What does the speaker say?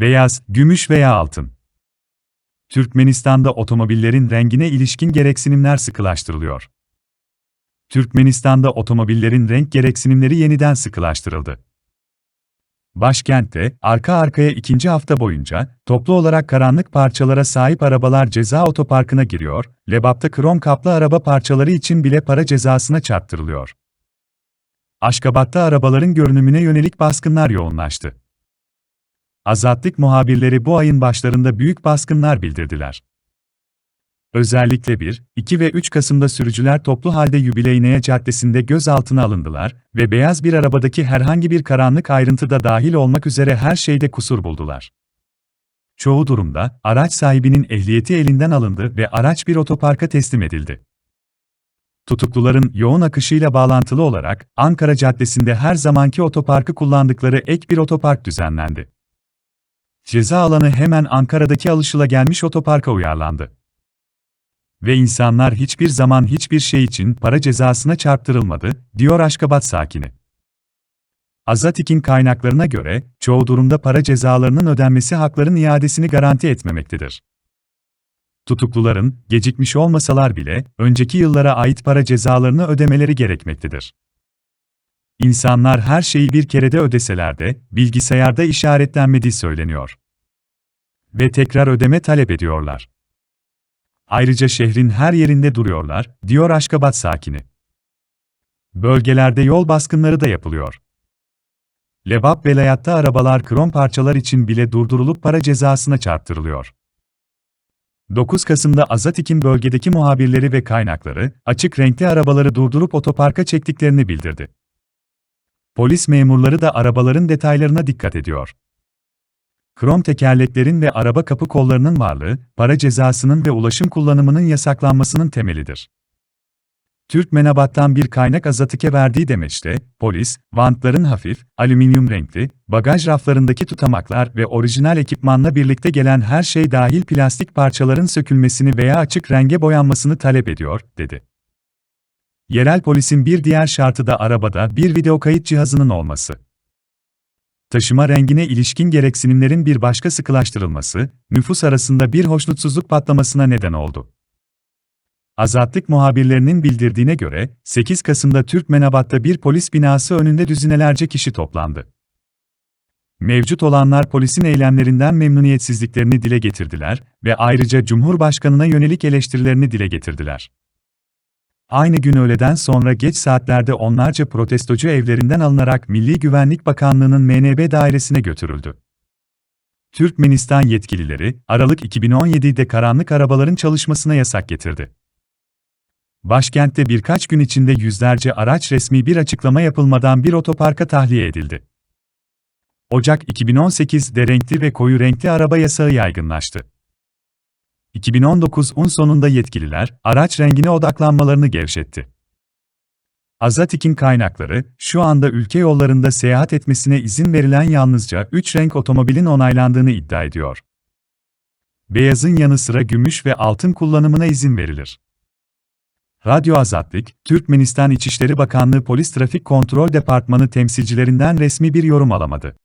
Beyaz, gümüş veya altın. Türkmenistan'da otomobillerin rengine ilişkin gereksinimler sıkılaştırılıyor. Türkmenistan'da otomobillerin renk gereksinimleri yeniden sıkılaştırıldı. Başkentte, arka arkaya ikinci hafta boyunca, toplu olarak karanlık parçalara sahip arabalar ceza otoparkına giriyor, Lebap'ta krom kaplı araba parçaları için bile para cezasına çarptırılıyor. Aşkabat'ta arabaların görünümüne yönelik baskınlar yoğunlaştı. Azatlık muhabirleri bu ayın başlarında büyük baskınlar bildirdiler. Özellikle 1, 2 ve 3 Kasım'da sürücüler toplu halde Yübileyneye Caddesi'nde gözaltına alındılar ve beyaz bir arabadaki herhangi bir karanlık ayrıntıda dahil olmak üzere her şeyde kusur buldular. Çoğu durumda, araç sahibinin ehliyeti elinden alındı ve araç bir otoparka teslim edildi. Tutukluların yoğun akışıyla bağlantılı olarak Ankara Caddesi'nde her zamanki otoparkı kullandıkları ek bir otopark düzenlendi. Ceza alanı hemen Ankara'daki alışılagelmiş otoparka uyarlandı. Ve insanlar hiçbir zaman hiçbir şey için para cezasına çarptırılmadı, diyor Aşkabat sakini. Azatik'in kaynaklarına göre, çoğu durumda para cezalarının ödenmesi hakların iadesini garanti etmemektedir. Tutukluların, gecikmiş olmasalar bile, önceki yıllara ait para cezalarını ödemeleri gerekmektedir. İnsanlar her şeyi bir kerede ödeseler de, bilgisayarda işaretlenmediği söyleniyor. Ve tekrar ödeme talep ediyorlar. Ayrıca şehrin her yerinde duruyorlar, diyor Aşkabat sakini. Bölgelerde yol baskınları da yapılıyor. Lebap velayatta arabalar krom parçalar için bile durdurulup para cezasına çarptırılıyor. 9 Kasım'da Azatik'in bölgedeki muhabirleri ve kaynakları, açık renkli arabaları durdurup otoparka çektiklerini bildirdi. Polis memurları da arabaların detaylarına dikkat ediyor. Krom tekerleklerin ve araba kapı kollarının varlığı, para cezasının ve ulaşım kullanımının yasaklanmasının temelidir. Türk Menabat'tan bir kaynak Azatik'e verdiği demeçte, polis, vantların hafif, alüminyum renkli, bagaj raflarındaki tutamaklar ve orijinal ekipmanla birlikte gelen her şey dahil plastik parçaların sökülmesini veya açık renge boyanmasını talep ediyor, dedi. Yerel polisin bir diğer şartı da arabada bir video kayıt cihazının olması. Taşıma rengine ilişkin gereksinimlerin bir başka sıkılaştırılması, nüfus arasında bir hoşnutsuzluk patlamasına neden oldu. Azatlık muhabirlerinin bildirdiğine göre, 8 Kasım'da Türkmenabat'ta bir polis binası önünde düzinelerce kişi toplandı. Mevcut olanlar polisin eylemlerinden memnuniyetsizliklerini dile getirdiler ve ayrıca Cumhurbaşkanına yönelik eleştirilerini dile getirdiler. Aynı gün öğleden sonra geç saatlerde onlarca protestocu evlerinden alınarak Milli Güvenlik Bakanlığı'nın MNB dairesine götürüldü. Türkmenistan yetkilileri, Aralık 2017'de karanlık arabaların çalışmasına yasak getirdi. Başkentte birkaç gün içinde yüzlerce araç resmi bir açıklama yapılmadan bir otoparka tahliye edildi. Ocak 2018'de renkli ve koyu renkli araba yasağı yaygınlaştı. 2019'un sonunda yetkililer, araç rengine odaklanmalarını gevşetti. Azatik'in kaynakları, şu anda ülke yollarında seyahat etmesine izin verilen yalnızca 3 renk otomobilin onaylandığını iddia ediyor. Beyazın yanı sıra gümüş ve altın kullanımına izin verilir. Radyo Azatlık, Türkmenistan İçişleri Bakanlığı Polis Trafik Kontrol Departmanı temsilcilerinden resmi bir yorum alamadı.